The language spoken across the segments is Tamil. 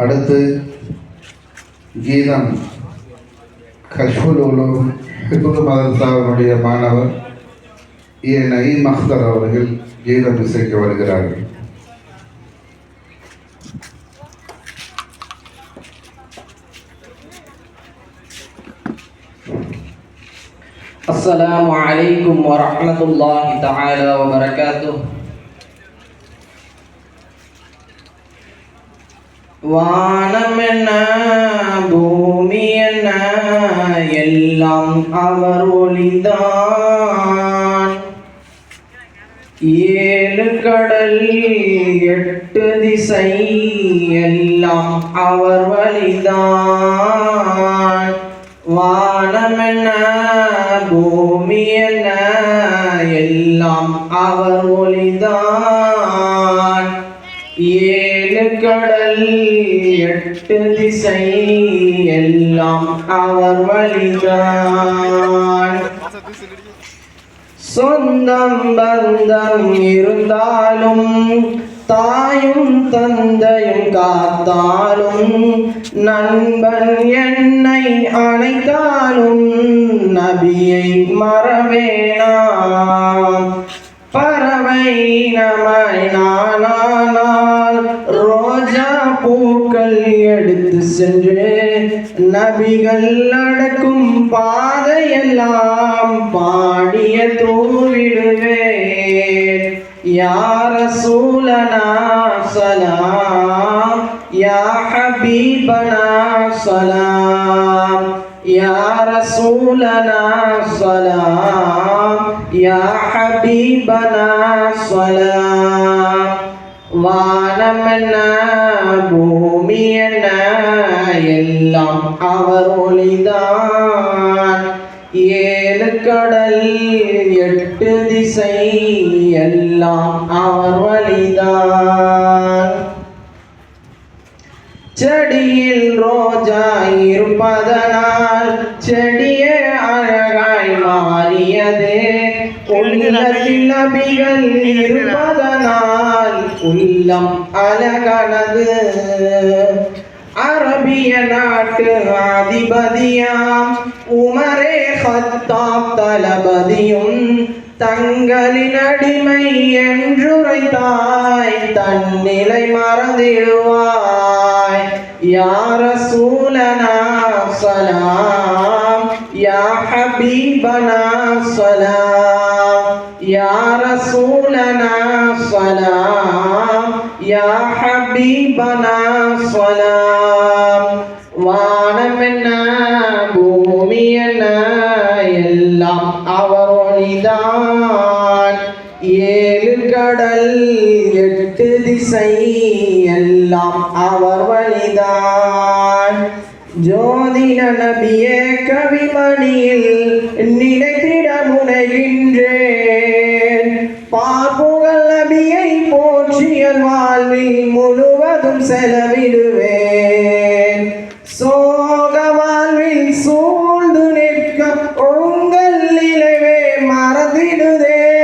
அடுத்து கீதம். கஷ்புல் உலகம் ஹிபுல் மதரசாவினுடைய மாணவர் ஏ நயீம் அख्தர் அவர்கள் கீதம் இசைக்க வருகிறார்கள். السلام عليكم ورحمة الله تعالى وبركاته வானம் என்ன பூமி என்ன எல்லாம் அவர் ஒளிதான் ஏழு கடல் எட்டு திசை எல்லாம் அவர் வழிதான் வானம் என்ன பூமி என்ன எல்லாம் அவர் ஒளிதான் ஏழு கடல் எட்டு திசை எல்லாம் அவர் வழிதான். சொந்தம் பந்தம் இருந்தாலும் தாயும் தந்தையும் காத்தாலும் நண்பன் என்னை அணைத்தாலும் நபியை மறவேனாம் பறவை நமாய் நானால் சென்று. நபிகள் நடக்கும் பாதையெல்லாம் பாடிய தூவிடுவேன். யார சூலனா சலாம் யா ஹபீபனா சலாம் யார சூலனா சலாம் யா ஹபீபனா சலாம். வானம் என்ன பூமி என்ன எல்லாம் அவர் ஒளிதான். ஏழு கடல் எட்டு திசை எல்லாம் அவர் வழிதான். செடியில் ரோஜா இருப்பதனால் செடியே அழகாய் மாறியது. உள்ளத்தில் நபிகள் இருப்பதனால் உள்ளம் அழகானது அரபிய நாட்டு அதிபதியாம் உமரே ஹத்தாப் தளபதியும் தங்களின் அடிமை என்றுரைத்தாய். தன்னிலை மறந்திடுவாய். யார சூலனா சலாம் யா ஹபீபனா சலாம் رسولنا சூலனா يا حبيبنا ஹபீபனா சலாம் பூமி என்ன எல்லாம் அவரொழிதான் ஏழு கடல் எட்டு திசை எல்லாம் அவர் வழிதான் ஜோதிட நபிய கவிமணியில் நினைத்திட முனைகின்ற என் வாழ்வில் முழுவதும் செலவிடுவேன். சோக வாழ்வில் சூழ்ந்து நிற்க உங்கள் நிலைவே மறந்திடுதே.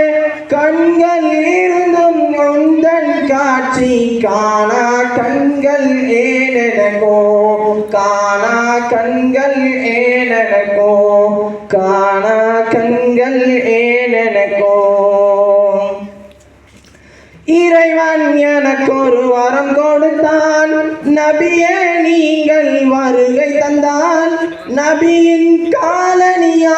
கண்கள் இருந்தும் உந்தன் காட்சி காணா. கண்கள் ஏனெனக்கோ எனக்கு ஒரு வரம் கொடுத்தான் நபியே நீங்கள் வருகை தந்தான் நபியின் காலனியாகிடுவேன்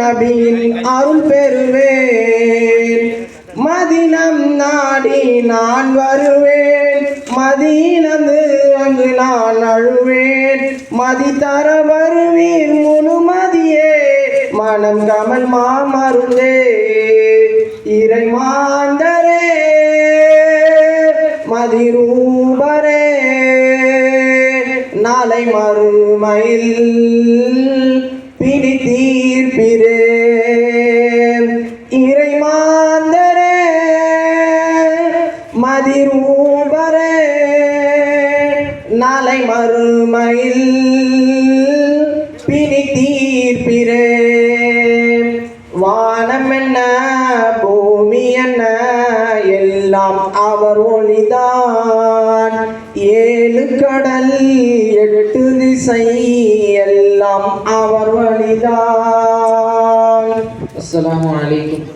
நபியின் அருள் பெறுவேன். மதினம் நாடி நான் வருவேன் மதீனந்து அங்கு நான் அழுவேன். மதி தர வருவீர் முழுமதி மனம் கமல் மாமருந்தே இறை மாந்தரே. மதிரூபரே. நாளை மறுமையில் பிடி தீர்ப்பிரே. இறை மாந்தரே. மதிரூபரே. நாளை மறுமையில் என்ன? பூமி என்ன? எல்லாம் அவர் ஒளிதான். ஏழு கடல் எட்டு திசை எல்லாம் அவர் வழிதான். அஸ்லாம் வலைக்கும்